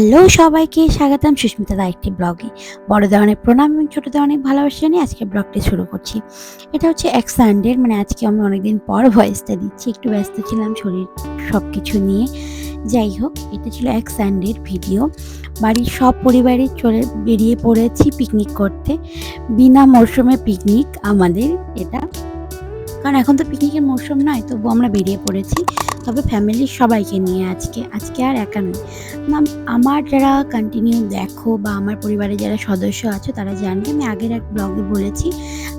Hello সবাইকে, স্বাগতম সুস্মিতা দা একটি ব্লগে। বড়দের অনেক প্রণাম এবং ছোটদের অনেক ভালোবাসা নিয়ে আজকে ব্লগটি শুরু করছি। এটা হচ্ছে এক সানডের মানে আজকে আমি অনেকদিন পর ভয়েসটা দিচ্ছি। একটু ব্যস্ত ছিলাম শরীর সব কিছু নিয়ে। যাই হোক, এটা ছিল এক সানডের ভিডিও বাড়ির সব পরিবারে চলে বেরিয়ে পড়েছি পিকনিক করতে। বিনা মরশুমে পিকনিক আমাদের এটা। কারণ এখন তো পিকনিকের মরশুম নয় তবু আমরা বেরিয়ে পড়েছি। তবে ফ্যামিলির সবাইকে নিয়ে আজকে আজকে আর একা নয়। আমার যারা কন্টিনিউ দেখো বা আমার পরিবারে যারা সদস্য আছো, তারা জানবে, আমি আগের এক ব্লগে বলেছি,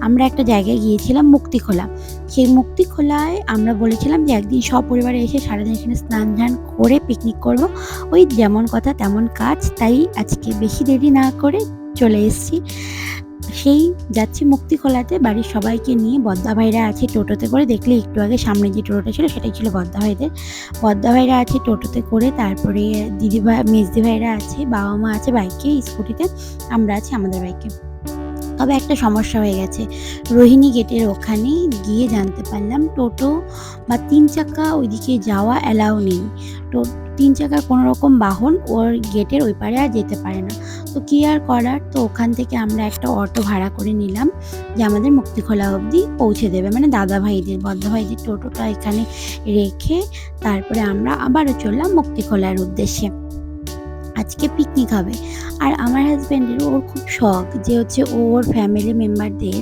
আমরা একটা জায়গায় গিয়েছিলাম মুক্তিখোলা। সেই মুক্তিখোলায় আমরা বলেছিলাম যে, একদিন সব পরিবারে এসে সারাদিন এখানে স্নান ধান করে পিকনিক করব। ওই যেমন কথা, তেমন কাজ, তাই আজকে বেশি দেরি না করে চলে এসেছি। সেই যাচ্ছি মুক্তিখোলাতে বাড়ির সবাইকে নিয়ে বদ্দা ভাইরা আছে টোটোতে করে। দেখলে একটু আগে সামনে যে টোটোটা ছিল, সেটাই ছিল বদ্দা ভাইদের। বদ্দা ভাইরা আছে টোটোতে করে তারপরে দিদি ভাই মেজদি ভাইরা আছে, বাবা মা আছে বাইকে, স্কুটিতে, আমরা আছি আমাদের বাইকে। তবে একটা সমস্যা হয়ে গেছে। রোহিণী গেটের ওখানে গিয়ে জানতে পারলাম টোটো বা তিন চাকা ওইদিকে যাওয়া অ্যালাউ নেই। তো তিন চাকার কোনো রকম বাহন ওর গেটের ওই পারে আর যেতে পারে না। তো কি আর করার? তো ওখান থেকে আমরা একটা অটো ভাড়া করে নিলাম যে আমাদের মুক্তিখোলা অবধি পৌঁছে দেবে। মানে দাদা ভাইদের ভাইদের টোটোটা এখানে রেখে তারপরে আমরা আবারও চললাম মুক্তিখোলার উদ্দেশ্যে। আজকে পিকনিক হবে। আর আমার হাজব্যান্ডের ওর খুব শখ যে হচ্ছে ওর ফ্যামিলি মেম্বারদের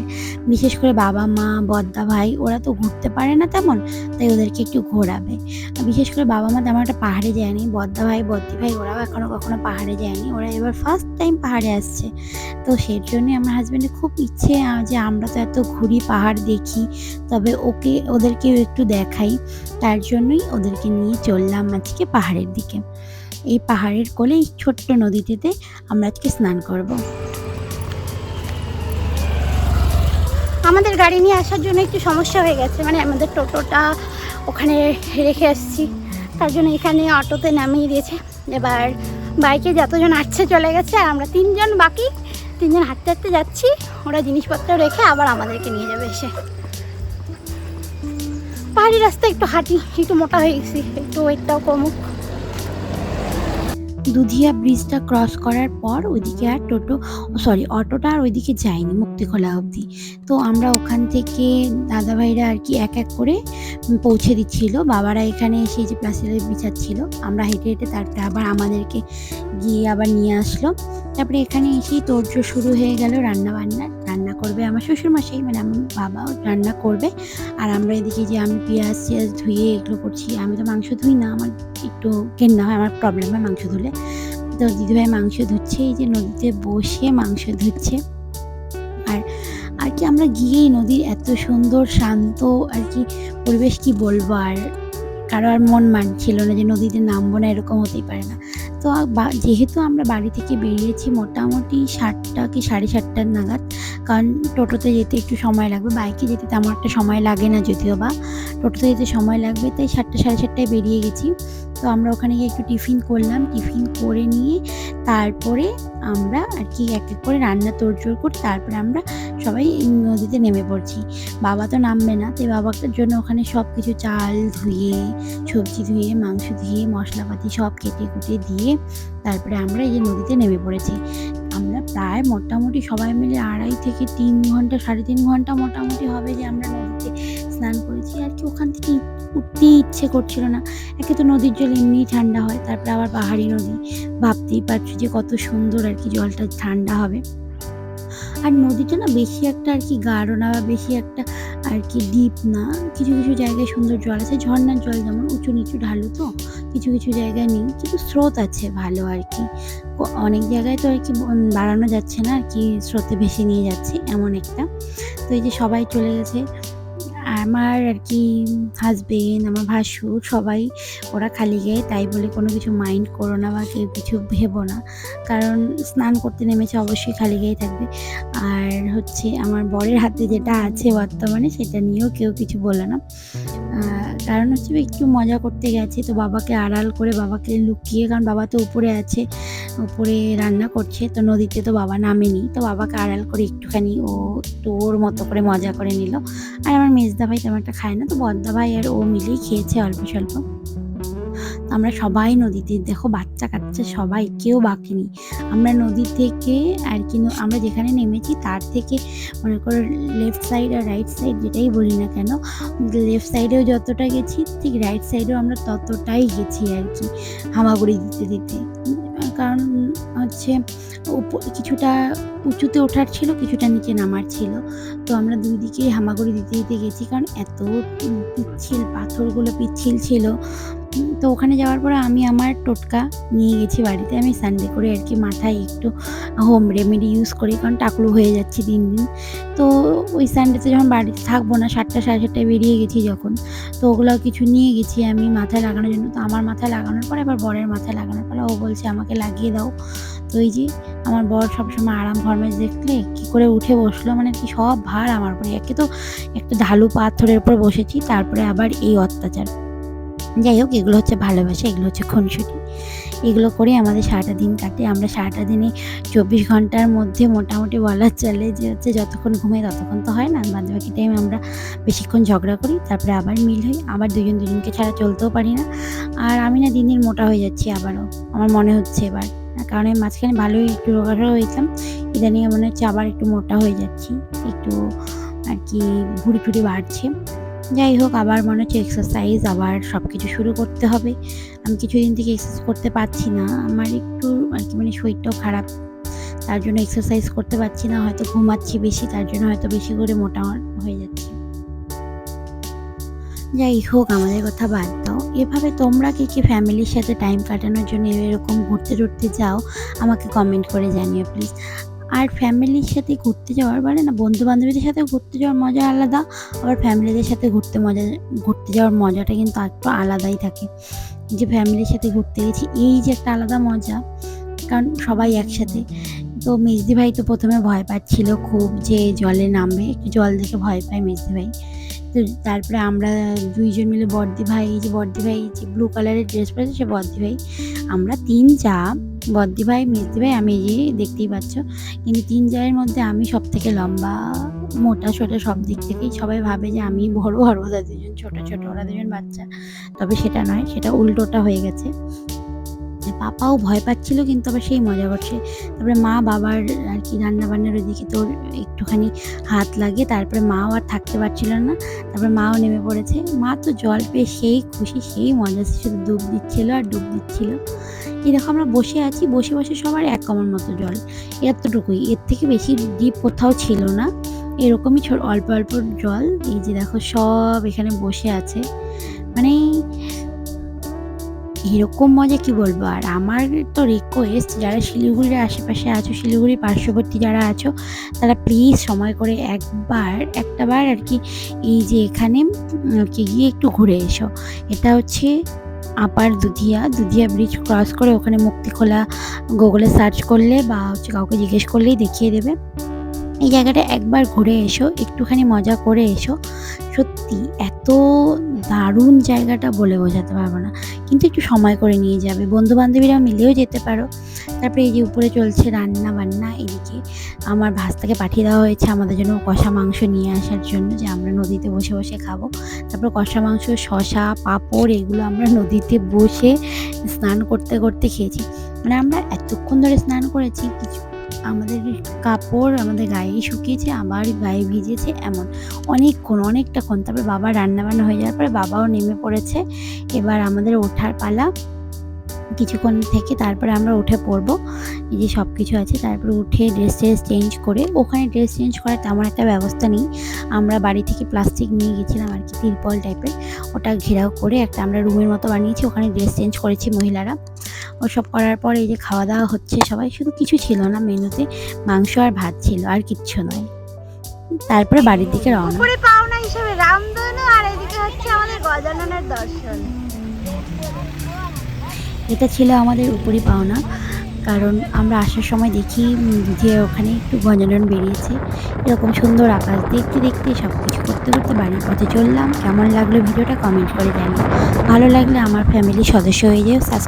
বিশেষ করে বাবা মা, বদ্দা ভাই, ওরা তো ঘুরতে পারে না তেমন, তাই ওদেরকে একটু ঘোরাবে। বিশেষ করে বাবা মা তেমন একটা পাহাড়ে যায়নি, বদ্দা ভাই, বদ্দি ভাই ওরাও এখনও কখনো পাহাড়ে যায়নি, ওরা এবার ফার্স্ট টাইম পাহাড়ে আসছে। তো সেই জন্যই আমার হাজব্যান্ডের খুব ইচ্ছে যে আমরা তো এত ঘুরি, পাহাড় দেখি, তবে ওকে, ওদেরকেও একটু দেখাই, তার জন্যই ওদেরকে নিয়ে চললাম আজকে পাহাড়ের দিকে। এই পাহাড়ের কোলে এই ছোট্ট নদীটিতে আমরা আজকে স্নান করব। আমাদের গাড়ি নিয়ে আসার জন্য একটু সমস্যা হয়ে গেছে মানে আমাদের টোটোটা ওখানে রেখে আসছি তার জন্য এখানে অটোতে নামিয়ে দিয়েছে। এবার বাইকে যতজন আসছে চলে গেছে, আর আমরা তিনজন বাকি। তিনজন হাঁটতে হাঁটতে যাচ্ছি, ওরা জিনিসপত্র রেখে আবার আমাদেরকে নিয়ে যাবে এসে। পাহাড়ি রাস্তা একটু হাঁটি, একটু মোটা হয়ে গেছি, একটু ওয়েটটাও কমুক। দুধিয়া ব্রিজটা ক্রস করার পর ওইদিকে আর টোটো সরি অটোটা আর ওইদিকে যায়নি মুক্তিখোলা অবধি। তো আমরা ওখান থেকে দাদাভাইরা আর কি এক এক করে পৌঁছে দিচ্ছিল। বাবারা এখানে এসে যে প্লাস্টিকের বিছাচ্ছিল আমরা হেঁটে হেঁটে তারপরে আবার আমাদেরকে গিয়ে আবার নিয়ে আসলো। তারপরে এখানে এসেই তোর্য শুরু হয়ে গেল রান্না বান্না রান্না করবে, আমার শ্বশুরমশাই মানে আমার বাবাও রান্না করবে। আর আমরা এদিকে যে আমি পেঁয়াজ টিয়াজ ধুয়ে এগুলো করছি, আমি তো মাংস ধুই না, আমার একটু ঘেন্না হয়, আমার প্রবলেম হয় মাংস ধুলে। তো দিদিভাই মাংস ধুচ্ছে, এই যে নদীতে বসে মাংস ধুচ্ছে। আর আর কি আমরা গিয়েই নদীর এত সুন্দর, শান্ত, আর কি পরিবেশ কি বলব? আর কারও আর মন মানছিল না যে নদীতে নামবো না, এরকম হতেই পারে না। তো যেহেতু আমরা বাড়ি থেকে বেরিয়েছি, মোটামুটি সাতটা কি সাড়ে সাতটার নাগাদ কারণ টোটোতে যেতে একটু সময় লাগবে, বাইকে যেতে তেমন একটা সময় লাগে না যদিও বা। টোটোতে যেতে সময় লাগবে, তাই সাতটা সাড়ে সাতটায় বেরিয়ে গেছি। তো আমরা ওখানে গিয়ে একটু টিফিন করলাম, টিফিন করে নিয়ে তারপরে আমরা আর কি এক এক করে রান্না তোড়জোড় করে তারপরে আমরা সবাই নদীতে নেমে পড়ছি। বাবা তো নামবে না, তাই বাবাটার জন্য ওখানে সব কিছু চাল ধুয়ে, সবজি ধুয়ে, মাংস ধুয়ে, মশলাপাতি সব কেটে কুটে দিয়ে তারপরে আমরা এই যে নদীতে নেমে পড়েছি। আমরা প্রায় মোটামুটি সবাই মিলে আড়াই থেকে তিন ঘণ্টা, সাড়ে তিন ঘণ্টা মোটামুটি হবে যে আমরা নদীতে স্নান করেছি। আর কি ওখান থেকে উঠতেই ইচ্ছে করছিল না। একে তো নদীর জল এমনিই ঠান্ডা হয়, তারপরে আবার পাহাড়ি নদী। ভাবতেই পারছি যে কত সুন্দর আর কি জলটা ঠান্ডা হবে। আর নদীটা না বেশি একটা আর কি গাঢ় না বা বেশি একটা আর কি ডিপ না। কিছু কিছু জায়গায় সুন্দর জল আছে। ঝর্ণার জল যেমন উঁচু নিচু ঢালু তো। কিছু কিছু জায়গায় নেই, কিন্তু স্রোত আছে ভালো আর কি। অনেক জায়গায় তো আর কি বাড়ানো যাচ্ছে না আর কি, স্রোতে ভেসে নিয়ে যাচ্ছে এমন একটা। তো এই যে সবাই চলে গেছে, আমার আর কি হাজবেন্ড আমার ভাসুর সবাই ওরা খালি গায়ে, তাই বলে কোনো কিছু মাইন্ড করো না বা কেউ কিছু ভেবো না। কারণ স্নান করতে নেমেছে অবশ্যই খালি গায়ে থাকবে। আর হচ্ছে আমার বরের হাতে যেটা আছে বর্তমানে সেটা নিয়েও কেউ কিছু বলে না। কারণ হচ্ছে একটু মজা করতে গেছে, তো বাবাকে আড়াল করে বাবাকে লুকিয়ে, কারণ বাবা তো উপরে আছে, উপরে রান্না করছে, তো নদীতে তো বাবা নামেনি, তো বাবাকে আড়াল করে একটুখানি ও একটু ওর মতো করে মজা করে নিল। আর আমার মেজদা ভাই তেমন একটা খায় না, তো বদ্দা ভাই আর ও মিলেই খেয়েছে অল্প স্বল্প। আমরা সবাই নদীতে, দেখো বাচ্চা কাচ্চা সবাই, কেউ বাকি নেই। আমরা নদী থেকে আর কি আমরা যেখানে নেমেছি তার থেকে মনে করো লেফট সাইড আর রাইট সাইড যেটাই বলি না কেন লেফট সাইডেও যতটা গেছি, ঠিক রাইট সাইডেও আমরা ততটাই গেছি আর কি হামাগুড়ি দিতে দিতে। কারণ হচ্ছে কিছুটা উঁচুতে ওঠার ছিল, কিছুটা নিচে নামার ছিল। তো আমরা দুই দিকে হামাগুড়ি দিতে দিতে গেছি কারণ এত পিচ্ছিল, পাথরগুলো পিচ্ছিল ছিল। তো ওখানে যাওয়ার পরে আমি আমার টোটকা নিয়ে গেছি বাড়িতে। আমি সানডে করে আর কি মাথায় একটু হোম রেমেডি ইউজ করি, কারণ টাকলু হয়ে যাচ্ছে দিন দিন। তো ওই সানডেতে যখন বাড়িতে থাকব না, সাতটা, সাড়ে সাতটায় বেরিয়ে গেছি যখন, তো ওগুলো কিছু নিয়ে গেছি আমি মাথায় লাগানোর জন্য। তো আমার মাথায় লাগানোর পরে, এবার বরের মাথায় লাগানোর পরে ও বলছে, আমাকে লাগিয়ে দাও। তো এই যে আমার বর সবসময় আরাম ফরমেশ দেখলে কি করে উঠে বসল মানে কি সব ভার আমার উপরে। একে তো একটা ঢালু পাথরের উপর বসেছি, তারপরে আবার এই অত্যাচার। যাই হোক, এগুলো হচ্ছে ভালোবাসা, এগুলো হচ্ছে খুনসুটি। এগুলো করে আমাদের সারাটা দিন কাটে। আমরা সারাটা দিনে চব্বিশ ঘণ্টার মধ্যে মোটামুটি বলার চলে যে হচ্ছে যতক্ষণ ঘুমাই ততক্ষণ তো হয় না। বাদ বাকি টাইম আমরা বেশিক্ষণ ঝগড়া করি, তারপরে আবার মিল হই। আবার দুজন দুজনকে ছাড়া চলতেও পারি না। আর আমি না দিন দিন মোটা হয়ে যাচ্ছি আবারও। আমার মনে হচ্ছে এবার। কারণ আমি মাঝখানে ভালোই একটু রোগাটা হয়েছিলাম। ইদানিং মনে হচ্ছে আবার একটু মোটা হয়ে যাচ্ছি। একটু আর কি ভুড়ি টুড়ি বাড়ছে। যাই হোক, আবার মনে হচ্ছে এক্সারসাইজ আবার সব কিছু শুরু করতে হবে। আমি কিছুদিন থেকে এক্সারসাইজ করতে পারছি না। আমার একটু আর কি মানে শরীরটাও খারাপ, তার জন্য এক্সারসাইজ করতে পারছি না। হয়তো ঘুমাচ্ছি বেশি, তার জন্য হয়তো বেশি করে মোটা হয়ে যাচ্ছে। যাই হোক, আমাদের কথা বাদ দাও। এভাবে তোমরা কি কি ফ্যামিলির সাথে টাইম কাটানোর জন্য এরকম ঘুরতে টুরতে যাও? আমাকে কমেন্ট করে জানিও প্লিজ আর ফ্যামিলির সাথে ঘুরতে যাওয়ার মানে না বন্ধু বান্ধবীদের সাথে ঘুরতে যাওয়ার মজা আলাদা, আবার ফ্যামিলিদের সাথে ঘুরতে মজা, ঘুরতে যাওয়ার মজাটা কিন্তু একটু আলাদাই থাকে। যে ফ্যামিলির সাথে ঘুরতে গেছি, এই যে একটা আলাদা মজা, কারণ সবাই একসাথে। তো মেজদি ভাই তো প্রথমে ভয় পাচ্ছিল খুব যে জলে নামবে, একটু জল দেখে ভয় পায় মেজদি ভাই। তো তারপরে আমরা দুইজন মিলে বর্দি ভাই যে বর্দি ভাই, যে ব্লু কালারের ড্রেস পরেছে সে বর্দি ভাই, আমরা তিন যা বর্দি ভাই মেজদি ভাই আমি যে দেখতেই পাচ্ছ। কিন্তু তিন জায়ের মধ্যে আমি সব থেকে লম্বা, মোটা ছোটা সব দিক থেকেই সবাই ভাবে যে আমি বড় আর ওরা দুজন ছোট ছোট, ওরা দুজন বাচ্চা। তবে সেটা নয়, সেটা উল্টোটা হয়ে গেছে। পাপাও ভয় পাচ্ছিল, কিন্তু আবার সেই মজা করছে। তারপরে মা বাবার আর কি রান্না বান্নার ওইদিকে তোর একটুখানি হাত লাগে, তারপরে মাও আর থাকতে পারছিল না। তারপরে মাও নেমে পড়েছে। মা তো জল পেয়ে সেই খুশি, সেই মজা শুধু ডুব দিচ্ছিল আর ডুব দিচ্ছিল। এই দেখো আমরা বসে আছি, বসে বসে সবার এক কমর মতো জল। এতটুকুই, এর থেকে বেশি ডিপ কোথাও ছিল না। এরকমই অল্প অল্প জল, এই যে দেখো সব এখানে বসে আছে। মানে এরকম মজা কি বলব? আর আমার তো রিকোয়েস্ট যারা শিলিগুড়ির আশেপাশে আছো শিলিগুড়ির পার্শ্ববর্তী যারা আছো, তারা প্লিজ সময় করে একবার, একটাবার আর কি এই যে এখানে কি গিয়ে একটু ঘুরে এসো। এটা হচ্ছে upper Dudhiya Dudhiya bridge cross করে ওখানে মুক্তিখোলা গুগলে সার্চ করলে বা হচ্ছে কাউকে জিজ্ঞেস করলেই দেখিয়ে দেবে। এই জায়গাটা একবার ঘুরে এসো, একটুখানি মজা করে এসো। সত্যি এত দারুণ জায়গাটা বলে বোঝাতে পারব না। কিন্তু একটু সময় করে নিয়ে যাবে। বন্ধু বান্ধবীরা মিলেও যেতে পারো। তারপরে এই যে উপরে চলছে রান্না বান্না, এদিকে আমার ভাস্তাকে পাঠিয়ে দেওয়া হয়েছে আমাদের জন্য কষা মাংস নিয়ে আসার জন্য, যে আমরা নদীতে বসে বসে খাব। তারপর কষা মাংস শশা পাঁপড়, এগুলো আমরা নদীতে বসে স্নান করতে করতে খেয়েছি। মানে আমরা এতক্ষণ ধরে স্নান করেছি, কিছু আমাদের কাপড় আমাদের গায়ে শুকিয়েছে, আবার গায়ে ভিজেছে এমন। অনেকক্ষণ, অনেকটাক্ষণ। তারপরে বাবা রান্না বান্না হয়ে যাওয়ার পরে বাবাও নেমে পড়েছে। এবার আমাদের ওঠার পালা। কিছুক্ষণ থেকে তারপরে আমরা উঠে পড়ব। যে সব কিছু আছে, তারপরে উঠে ড্রেস ট্রেস চেঞ্জ করে, ওখানে ড্রেস চেঞ্জ করার তেমন একটা ব্যবস্থা নেই। আমরা বাড়ি থেকে প্লাস্টিক নিয়ে গেছিলাম আর কি, তিরপল টাইপের ওটা ঘেরাও করে একটা আমরা রুমের মতো বানিয়েছি, ওখানে ড্রেস চেঞ্জ করেছি মহিলারা। ওসব করার পর এই যে খাওয়া দাওয়া হচ্ছে সবাই শুধু কিছু ছিল না মেনুতে মাংস আর ভাত ছিল আর কিচ্ছু নয়। তারপরে বাড়ির দিকে রওনা। উপরে পাওনা হিসেবে রামধনু আর এদিকে হচ্ছে আমাদের গজাননের দর্শন। এটা ছিল আমাদের উপরি পাওনা কারণ আমরা আসার সময় দেখি যে ওখানে একটু গঞ্জানন বেরিয়েছে। এরকম সুন্দর আকাশ দেখতে দেখতে সব কিছু করতে করতে বাড়ির পথে চললাম। কেমন লাগল ভিডিওটা কমেন্ট করে জানিও। ভালো লাগলে আমার ফ্যামিলির সদস্য হয়ে যেও সাবস্ক্রাইব